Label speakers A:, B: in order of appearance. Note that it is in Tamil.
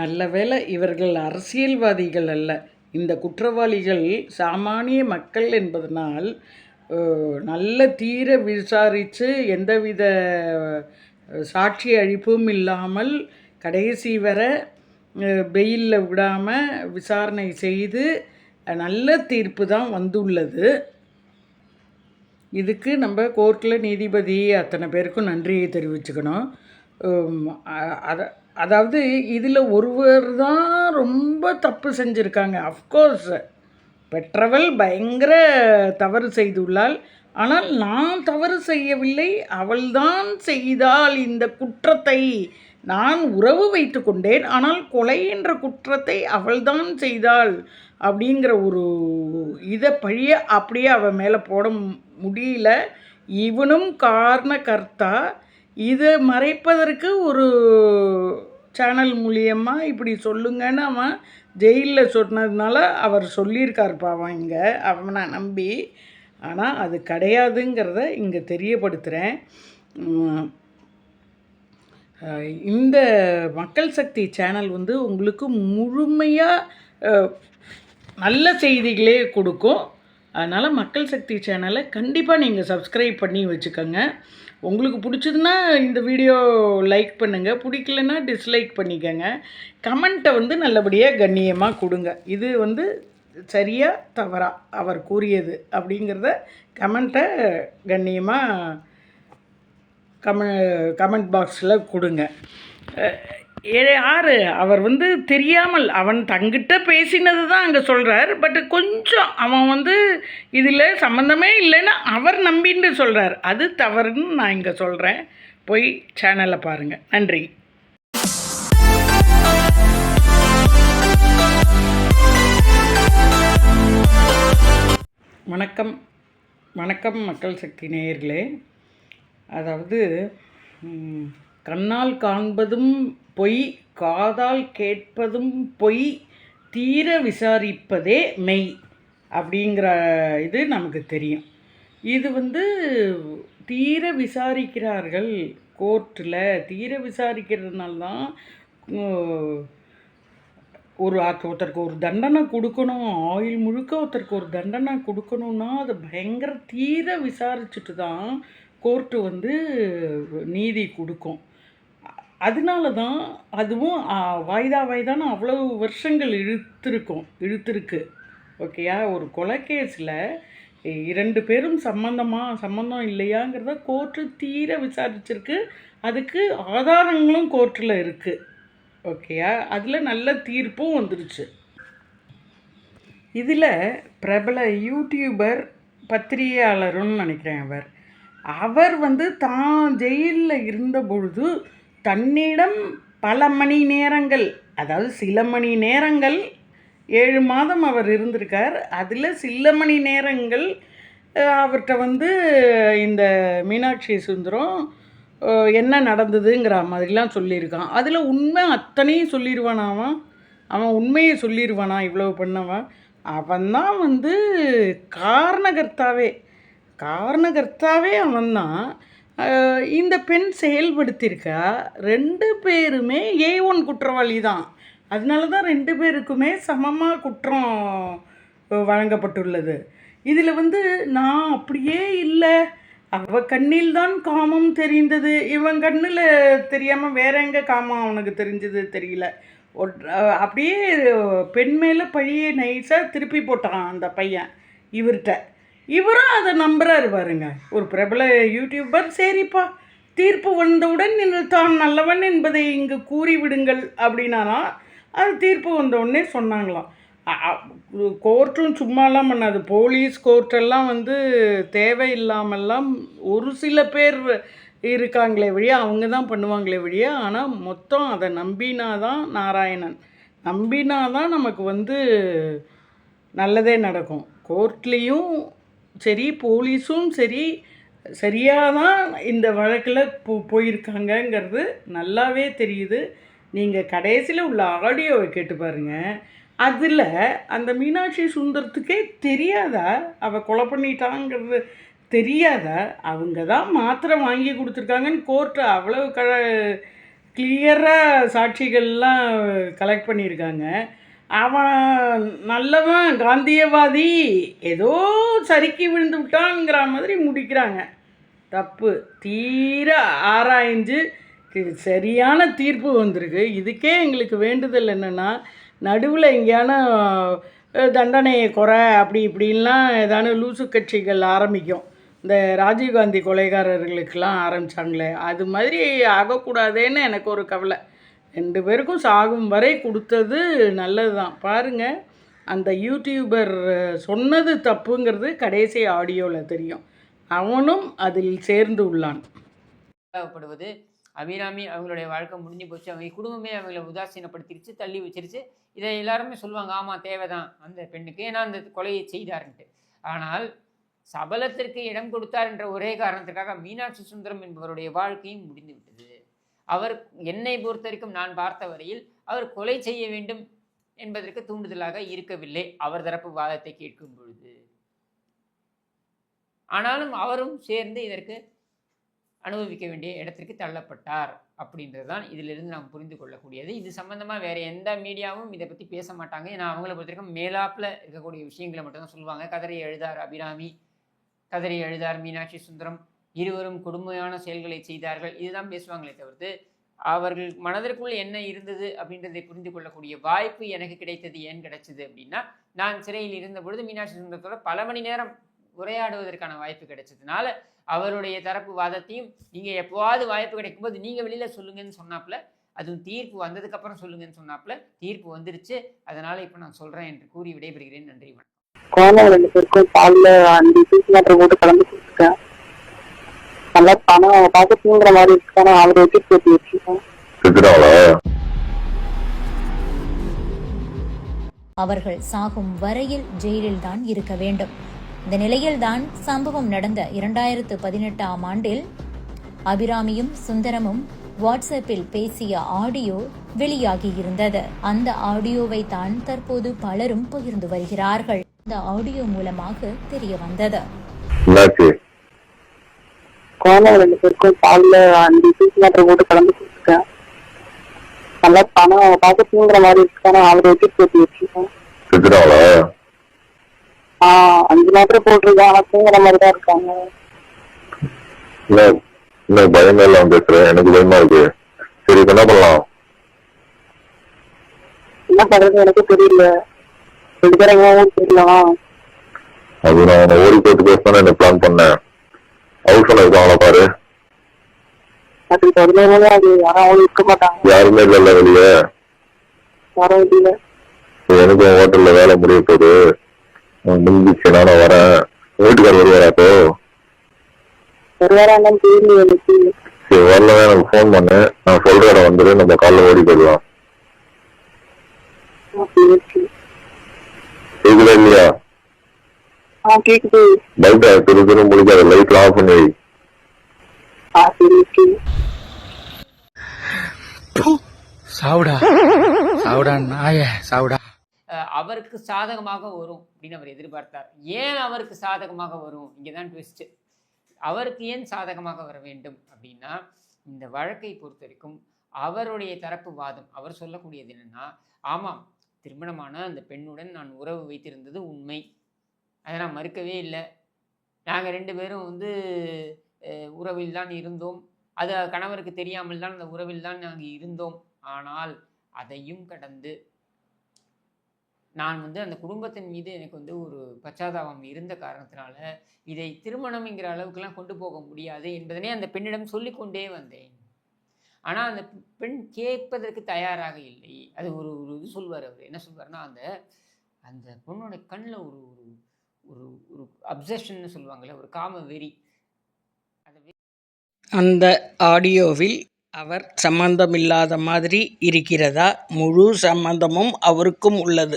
A: நல்ல வேளை இவர்கள் அரசியல்வாதிகள் அல்ல. இந்த குற்றவாளிகள் சாமானிய மக்கள் என்பதனால் நல்ல தீர விசாரித்து எந்தவித சாட்சி அழிப்பும் இல்லாமல் கடைசி வர பெயிலில் விடாமல் விசாரணை செய்து நல்ல தீர்ப்பு தான் வந்துள்ளது. இதுக்கு நம்ம கோர்ட்டில் நீதிபதி அத்தனை பேருக்கும் நன்றியை தெரிவிச்சுக்கணும். அதை அதாவது இதில் ஒருவர் தான் ரொம்ப தப்பு செஞ்சுருக்காங்க. அஃப்கோர்ஸ் பெற்றவள் பயங்கர தவறு செய்துள்ளாள். ஆனால் நான் தவறு செய்யவில்லை. அவள்தான் செய்தாள் இந்த குற்றத்தை நான் உறவு வைத்து கொண்டேன். ஆனால் கொலை என்ற குற்றத்தை அவள்தான் செய்தாள் அப்படிங்கிற ஒரு இதை பழிய அப்படியே அவள் மேலே போட முடியல. இவனும் காரணகர்த்தா இதை மறைப்பதற்கு ஒரு சேனல் மூலியமாக இப்படி சொல்லுங்கன்னு அவன் ஜெயிலில் சொன்னதுனால அவர் சொல்லியிருக்கார் பாவம் இங்கே. அவனை நம்பி. ஆனால் அது கிடையாதுங்கிறத இங்கே தெரியப்படுத்துகிறேன் இந்த மக்கள் சக்தி சேனல் வந்து உங்களுக்கு முழுமையாக நல்ல செய்திகளே கொடுக்கும். அதனால் மக்கள் சக்தி சேனலை கண்டிப்பாக நீங்கள் சப்ஸ்கிரைப் பண்ணி வச்சுக்கோங்க. உங்களுக்கு பிடிச்சதுன்னா இந்த வீடியோ லைக் பண்ணுங்கள் பிடிக்கலன்னா டிஸ்லைக் பண்ணிக்கோங்க. கமெண்ட்டை வந்து நல்லபடியாக கண்ணியமாக கொடுங்க. இது வந்து சரியாக தவறா அவர் கூறியது அப்படிங்கிறத கமெண்ட்டை கண்ணியமாக கம கமெண்ட் பாக்ஸில் கொடுங்க. அஹ் ஏ- அவர் வந்து தெரியாமல் அவன் தங்கிட்ட பேசினது தான் அங்கே சொல்கிறார் பட் கொஞ்சம் அவன் வந்து இதில் சம்மந்தமே இல்லைன்னு அவர் நம்பின்னு சொல்கிறார் அது தவறுன்னு நான் இங்கே சொல்கிறேன் போய் சேனலை பாருங்கள் நன்றி. வணக்கம். வணக்கம் மக்கள் சக்தி நேயர்களே. அதாவது கண்ணால் காண்பதும் பொய் காதால் கேட்பதும் பொய் தீர விசாரிப்பதே மெய் அப்படிங்கிற இது நமக்கு தெரியும். இது வந்து தீர விசாரிக்கிறார்கள் கோர்ட்டில். தீர விசாரிக்கிறதுனால தான் ஒரு ஒருத்தருக்கு ஒரு தண்டனை கொடுக்கணும். ஆயில் முழுக்க ஒருத்தருக்கு ஒரு தண்டனை கொடுக்கணும்னா அது பயங்கர தீர விசாரிச்சுட்டு தான் கோர்ட்டு வந்து நீதி கொடுக்கும். அதனால தான் அதுவும் வாய்தா வாய்தான்னு அவ்வளவு வருஷங்கள் இழுத்திருக்கோம் இழுத்திருக்கு. ஓகேயா ஒரு கொலை கேஸில் இரண்டு பேரும் சம்மந்தமாக சம்மந்தம் இல்லையாங்கிறத கோர்ட்டு தீர விசாரிச்சிருக்கு. அதுக்கு ஆதாரங்களும் கோர்ட்டில் இருக்குது ஓகேயா அதில் நல்ல தீர்ப்பும் வந்துருச்சு. இதில் பிரபல யூடியூபர் பத்திரிகையாளருன்னு நினைக்கிறேன் அவர். அவர் வந்து தான் ஜெயிலில் இருந்த பொழுது தன்னிடம் பல மணி நேரங்கள் அதாவது சில மணி நேரங்கள் ஏழு மாதம் அவர் இருந்திருக்கார். அதில் சில மணி நேரங்கள் அவர்கிட்ட வந்து இந்த மீனாட்சி சுந்தரம் என்ன நடந்ததுங்கிற மாதிரிலாம் சொல்லியிருக்கான். அதில் உண்மை அத்தனையும் சொல்லிடுவானா அவன்? அவன் உண்மையை சொல்லிடுவானா இவ்வளவு பண்ணவன்? அவன்தான் வந்து காரணகர்த்தாவே. காரணகர்த்தாவே அவன்தான் இந்த பெண் செயல்படுத்தியிருக்கா ரெண்டு பேருமே ஏ ஒன் குற்றவாளி தான். அதனால தான் ரெண்டு பேருக்குமே சமமாக குற்றம் வழங்கப்பட்டுள்ளது. இதில் வந்து நான் அப்படியே இல்லை. அவ கண்ணில் தான் காமம் தெரிந்தது. இவன் கண்ணில் தெரியாமல் வேற எங்கே காமம் அவனுக்கு தெரிஞ்சது தெரியல. ஒட்- அப்படியே பெண் மேலே பழியை நைஸாக திருப்பி போட்டான் அந்த பையன் இவர்கிட்ட. இவரும் அதை நம்புறாரு பாருங்க. ஒரு பிரபல யூடியூபர் சரிப்பா. தீர்ப்பு வந்தவுடன் நீங்கள் தான் நல்லவன் என்பதை இங்கு கூறிவிடுங்கள் அப்படின்னாலாம் அது தீர்ப்பு வந்தவுடனே சொன்னாங்களாம். கோர்ட்டும் சும்மாலாம் பண்ணாது. போலீஸ் கோர்ட்டெல்லாம் வந்து தேவையில்லாமல்லாம் ஒரு சில பேர் இருக்காங்களே வழியா அவங்க தான் பண்ணுவாங்களே வழியா ஆனால் மொத்தம் அதை நம்பினாதான் நாராயணன். நம்பினாதான் நமக்கு வந்து நல்லதே நடக்கும். கோர்ட்லேயும் சரி போலீஸும் சரி சரியாக தான் இந்த வழக்கில் போ போயிருக்காங்கங்கிறது நல்லாவே தெரியுது. நீங்கள் கடைசியில் உள்ள ஆடியோவை கேட்டு பாருங்கள் அதில் அந்த மீனாட்சி சுந்தரத்துக்கே தெரியாதா? அவள் கொலை பண்ணிட்டாங்கிறது தெரியாதா? அவங்க தான் மாத்திரை வாங்கி கொடுத்துருக்காங்கன்னு கோர்ட்டு அவ்வளவு க கிளியராக சாட்சிகள்லாம் கலெக்ட் பண்ணியிருக்காங்க. அவன் நல்லவன் காந்தியவாதி ஏதோ சறுக்கி விழுந்து விட்டான்ங்கிற மாதிரி முடிக்கிறாங்க. தப்பு. தீர ஆராய்ஞ்சு சரியான தீர்ப்பு வந்திருக்கு. இதுக்கே எங்களுக்கு வேண்டுதல் என்னென்னா நடுவில் எங்கேயான தண்டனையை குறை அப்படி இப்படின்லாம் ஏதான லூசு கட்சிகள் ஆரம்பிக்கும். இந்த ராஜீவ்காந்தி கொலைகாரர்களுக்கெல்லாம் ஆரம்பித்தாங்களே அது மாதிரி ஆகக்கூடாதேன்னு எனக்கு ஒரு கவலை. ரெண்டு பேருக்கும் சாகும் வரை கொடுத்தது நல்லது தான் பாருங்கள் அந்த யூடியூபர் சொன்னது தப்புங்கிறது கடைசி ஆடியோவில் தெரியும். அவனும் அதில் சேர்ந்து உள்ளான்.
B: தேவைப்படுவது அபிராமி அவங்களுடைய வாழ்க்கை முடிஞ்சு போச்சு. அவங்க குடும்பமே அவங்கள உதாசீனப்படுத்திருச்சு தள்ளி வச்சிருச்சு. இதை எல்லாருமே சொல்லுவாங்க ஆமாம் தேவைதான் அந்த பெண்ணுக்கு. ஏன்னா அந்த கொலையை செய்தாருன்ட்டு. ஆனால் சபலத்திற்கு இடம் கொடுத்தார் என்ற ஒரே காரணத்துக்காக மீனாட்சி சுந்தரம் என்பவருடைய வாழ்க்கையும் முடிந்து விட்டது அவர் என்னை பொறுத்த வரைக்கும் நான் பார்த்த வரையில் அவர் கொலை செய்ய வேண்டும் என்பதற்கு தூண்டுதலாக இருக்கவில்லை. அவர் தரப்பு வாதத்தை கேட்கும் பொழுது. ஆனாலும் அவரும் சேர்ந்து இதற்கு அனுபவிக்க வேண்டிய இடத்திற்கு தள்ளப்பட்டார் அப்படின்றது தான் இதிலிருந்து நாம் புரிந்து கொள்ளக்கூடியது. இது சம்பந்தமாக வேறு எந்த மீடியாவும் இதை பற்றி பேச மாட்டாங்க. ஏன்னா அவங்கள பொறுத்தவரைக்கும் மேலாப்பில் இருக்கக்கூடிய விஷயங்களை மட்டும்தான் சொல்லுவாங்க. கதறி எழுதார் அபிராமி கதறி எழுதார் மீனாட்சி சுந்தரம் இருவரும் கொடுமையான செயல்களை செய்தார்கள். இதுதான் பேசுவாங்களே தவிர்த்து அவர்கள் மனதிற்குள் என்ன இருந்தது அப்படின்றதை புரிந்து கொள்ளக்கூடிய வாய்ப்பு எனக்கு கிடைத்தது ஏன் கிடைச்சது அப்படின்னா நான் சிறையில் இருந்த பொழுது மீனாட்சி சுந்தரத்தோட பல மணி நேரம் உரையாடுவதற்கான வாய்ப்பு கிடைச்சதுனால அவருடைய தரப்பு வாதத்தையும் நீங்கள் எப்போவாவது வாய்ப்பு கிடைக்கும்போது நீங்கள் வெளியில் சொல்லுங்கன்னு சொன்னாப்புல அதுவும் தீர்ப்பு வந்ததுக்கு அப்புறம் சொல்லுங்கன்னு சொன்னாப்புல தீர்ப்பு வந்துருச்சு. அதனால இப்போ நான் சொல்கிறேன் என்று கூறி விடைபெறுகிறேன். நன்றி வணக்கம்.
C: குழந்தை ரெண்டு பேருக்கும் போட்டு கலந்து நல்லா பணம் அவங்க பார்க்க தூங்குற மாதிரி இருக்கு ஆனால் அவரை வச்சு போட்டு வச்சுருக்கேன்
D: அவர்கள் சாகும் வரையில் ஜெயிலில் தான் இருக்க வேண்டும். இந்த நிலையில்தான் சம்பவம் நடந்த இரண்டாயிரத்து பதினெட்டாம் ஆண்டில் அபிராமியும் சுந்தரமும் வாட்ஸ்அப்பில் பேசிய ஆடியோ வெளியாகியிருந்தது. அந்த ஆடியோவை தான் தற்போது பலரும் பகிர்ந்து வருகிறார்கள். இந்த ஆடியோ மூலமாக தெரிய வந்தது.
E: என்னாச்சு
C: குழந்தை ரெண்டு பேருக்கும் பால்ல அஞ்சு பீஸ் மாத்திரை போட்டு கலந்து கொடுத்துட்டேன் நல்லா பணம் அவங்க பார்க்க தூங்குற மாதிரி இருக்கு. ஆனால் அவரை வச்சு போட்டு வச்சுருக்கேன். ஆஹ் அஞ்சு மாத்திரை போட்டிருக்கேன். ஆனால் தூங்குற மாதிரி தான் இருக்காங்க.
E: என்ன பயமா இல்லாம பேசுறேன் எனக்கு பயமா இருக்கு. சரி என்ன பண்ணலாம்?
C: என்ன பண்றது? எனக்கு தெரியல. ரெண்டு பேரும் தெரியலாம்
E: அது நான் ஓடி போட்டு பேசணும் என்ன பிளான் பண்ணேன். ஹவுஸ் ஓனர் இருக்காங்களா பாரு.
C: யாரும்
E: இல்ல வெளியே
C: யாரும் இல்லை.
E: எனக்கு ஹோட்டல்ல வேலை முடிய போகுது. முடிஞ்சிச்சு நானும் வரேன். வீட்டுக்காரர் வருவாரா
C: எனக்கு.
E: சரி வரலன்னா எனக்கு ஃபோன் பண்ணு. நான் சொல்ற இடம் வந்துரு. நம்ம காலைல ஓடி போயிடலாம். கேக்குதா இல்லையா? பைட்டை திரு திரு முடிக்காத லைட்லாம் ஆஃப் பண்ணி வை.
C: ஆ சரி ஓகே.
F: சாவுடா. சாவுடா நாய சாவுடா.
B: அஹ் அவருக்கு சாதகமாக வரும் அப்படின்னு அவர் எதிர்பார்த்தார். ஏன் அவருக்கு சாதகமாக வரும்? இங்கே தான் ட்விஸ்ட்டு அவருக்கு ஏன் சாதகமாக வர வேண்டும் அப்படின்னா இந்த வழக்கை பொறுத்த வரைக்கும் அவருடைய தரப்பு வாதம். அவர் சொல்லக்கூடியது என்னன்னா ஆமாம் திருமணமான அந்த பெண்ணுடன் நான் உறவு வைத்திருந்தது உண்மை. அதை நான் மறுக்கவே இல்லை. நாங்கள் ரெண்டு பேரும் வந்து உறவில் தான் இருந்தோம். அது கணவருக்கு தெரியாமல் தான் அந்த உறவில் தான் நாங்கள் இருந்தோம். ஆனால் அதையும் கடந்து நான் வந்து அந்த குடும்பத்தின் மீது எனக்கு வந்து ஒரு பச்சாதாபம் இருந்த காரணத்தினால இதை திருமணம்ங்கிற அளவுக்குலாம் கொண்டு போக முடியாது என்பதனை அந்த பெண்ணிடம் சொல்லிக்கொண்டே வந்தேன். ஆனால் அந்த பெண் கேட்பதற்கு தயாராக இல்லை. அது ஒரு ஒரு இது சொல்வார் அவர். என்ன சொல்வார்னா அந்த அந்த பொண்ணோட கண்ணில் ஒரு ஒரு ஒரு ஒரு அப்சஷன்னு சொல்லுவாங்கள்ல ஒரு காம வெறி. அந்த வெறி
A: அந்த ஆடியோவில் அவர் சம்பந்தமில்லாத மாதிரி இருக்கிறதா? முழு சம்பந்தமும் அவருக்கும் உள்ளது.